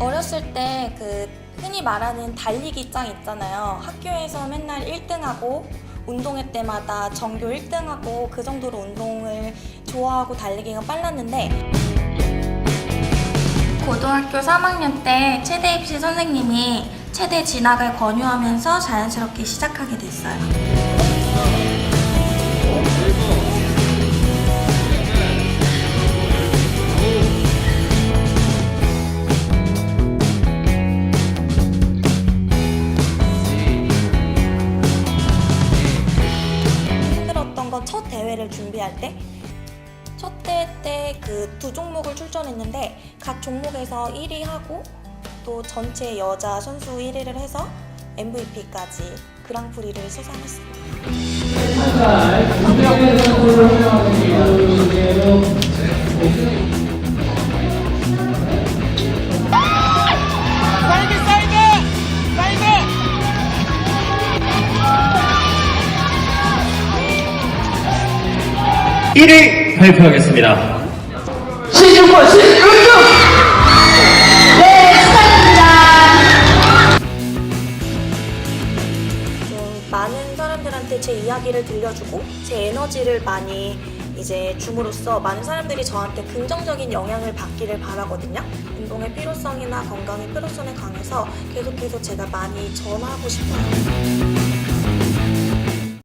어렸을 때 그 흔히 말하는 달리기 짱 있잖아요. 학교에서 맨날 1등하고 운동회 때마다 전교 1등하고 그 정도로 운동을 좋아하고 달리기가 빨랐는데 고등학교 3학년 때 체대 입시 선생님이 체대 진학을 권유하면서 자연스럽게 시작하게 됐어요. 힘들었던 건첫 대회를 준비할 때. 첫 대회 때 그 두 종목을 출전했는데 각 종목에서 1위 하고 또 전체 여자 선수 1위를 해서 MVP까지 그랑프리를 수상했습니다. 1위 발표하겠습니다. 16번, 16번! 많은 사람들한테 제 이야기를 들려주고 제 에너지를 많이 이제 줌으로써 많은 사람들이 저한테 긍정적인 영향을 받기를 바라거든요. 운동의 필요성이나 건강의 필요성에 관해서 계속해서 제가 많이 전하고 싶어요.